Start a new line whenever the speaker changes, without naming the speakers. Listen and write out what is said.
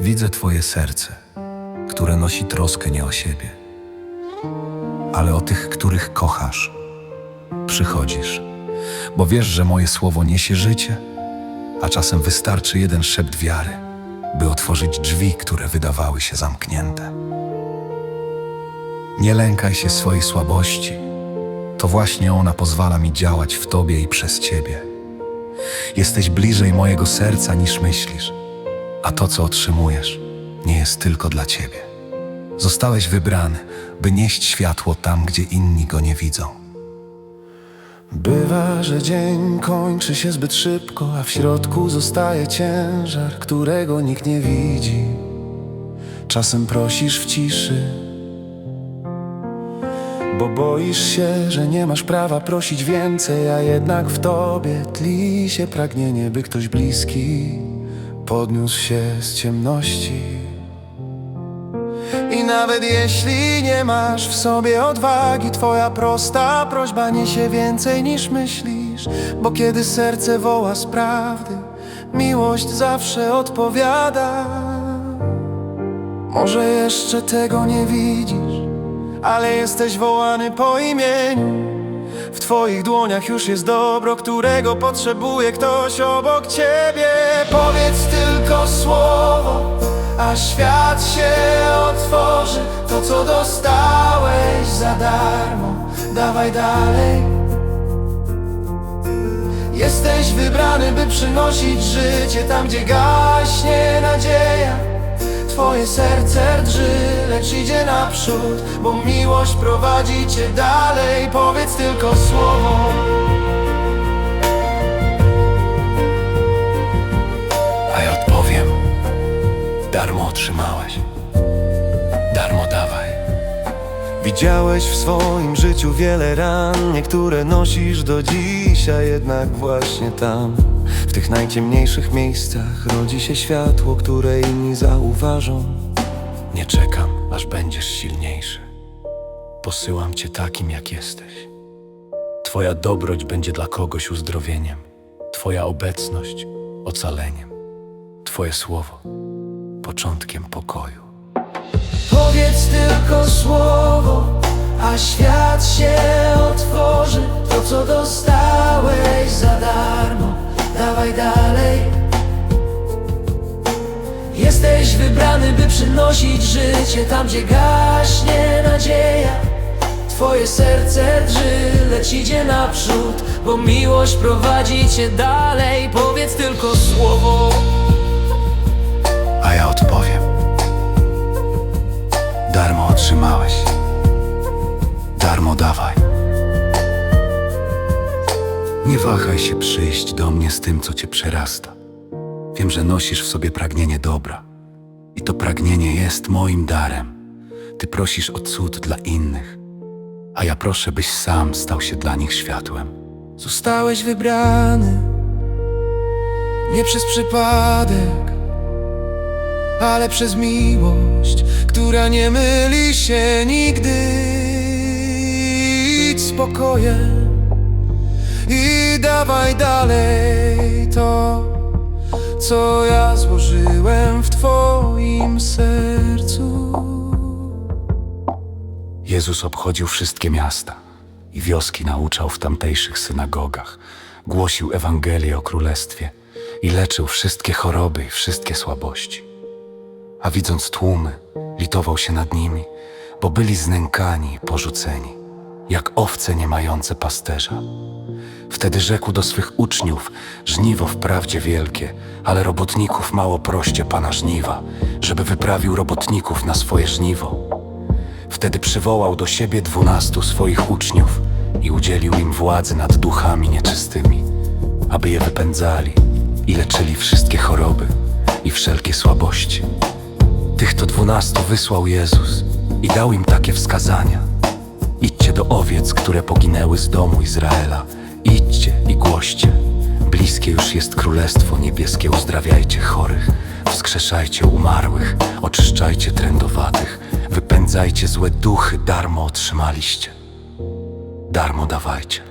Widzę Twoje serce, które nosi troskę nie o siebie, ale o tych, których kochasz. Przychodzisz, bo wiesz, że moje słowo niesie życie, a czasem wystarczy jeden szept wiary, by otworzyć drzwi, które wydawały się zamknięte. Nie lękaj się swojej słabości. To właśnie ona pozwala mi działać w Tobie i przez Ciebie. Jesteś bliżej mojego serca niż myślisz, a to, co otrzymujesz, nie jest tylko dla Ciebie. Zostałeś wybrany, by nieść światło tam, gdzie inni go nie widzą.
Bywa, że dzień kończy się zbyt szybko, a w środku zostaje ciężar, którego nikt nie widzi. Czasem prosisz w ciszy, bo boisz się, że nie masz prawa prosić więcej, a jednak w tobie tli się pragnienie, by ktoś bliski podniósł się z ciemności. I nawet jeśli nie masz w sobie odwagi, twoja prosta prośba niesie więcej niż myślisz, bo kiedy serce woła z prawdy, miłość zawsze odpowiada. Może jeszcze tego nie widzisz, ale jesteś wołany po imieniu. W twoich dłoniach już jest dobro, którego potrzebuje ktoś obok ciebie. Powiedz tylko słowo, a świat się otworzy. To, co dostałeś za darmo, dawaj dalej. Jesteś wybrany, by przynosić życie tam, gdzie gaśnie nadzieja. Twoje serce drży, lecz idzie naprzód, bo miłość prowadzi cię dalej. Powiedz tylko słowo.
A ja odpowiem: darmo otrzymałeś, darmo dawaj.
Widziałeś w swoim życiu wiele ran, niektóre nosisz do dziś, a jednak właśnie tam, w tych najciemniejszych miejscach, rodzi się światło, które inni zauważą.
Nie czekam, aż będziesz silniejszy. Posyłam cię takim, jak jesteś. Twoja dobroć będzie dla kogoś uzdrowieniem, Twoja obecność ocaleniem, Twoje słowo początkiem pokoju.
Powiedz tylko słowo, a świat się otworzy. To, co dostałeś za darmo, dawaj dalej. Jesteś wybrany, by przynosić życie tam, gdzie gaśnie nadzieja. Twoje serce drży, lecz idzie naprzód, bo miłość prowadzi cię dalej. Powiedz tylko słowo.
A ja odpowiem: otrzymałeś, darmo dawaj. Nie wahaj się przyjść do mnie z tym, co cię przerasta. Wiem, że nosisz w sobie pragnienie dobra i to pragnienie jest moim darem. Ty prosisz o cud dla innych, a ja proszę, byś sam stał się dla nich światłem.
Zostałeś wybrany nie przez przypadek, ale przez miłość, która nie myli się nigdy. Idź spokojem i dawaj dalej to, co ja złożyłem w Twoim sercu.
Jezus obchodził wszystkie miasta i wioski nauczał w tamtejszych synagogach, głosił Ewangelię o Królestwie i leczył wszystkie choroby i wszystkie słabości. A widząc tłumy, litował się nad nimi, bo byli znękani i porzuceni, jak owce nie mające pasterza. Wtedy rzekł do swych uczniów: Żniwo wprawdzie wielkie, ale robotników mało proście pana żniwa, żeby wyprawił robotników na swoje żniwo. Wtedy przywołał do siebie dwunastu swoich uczniów i udzielił im władzy nad duchami nieczystymi, aby je wypędzali i leczyli wszystkie choroby i wszelkie słabości. Tych to dwunastu wysłał Jezus i dał im takie wskazania. Idźcie do owiec, które poginęły z domu Izraela. Idźcie i głoście. Bliskie już jest Królestwo Niebieskie. Uzdrawiajcie chorych, wskrzeszajcie umarłych, oczyszczajcie trędowatych, wypędzajcie złe duchy, darmo otrzymaliście. Darmo dawajcie.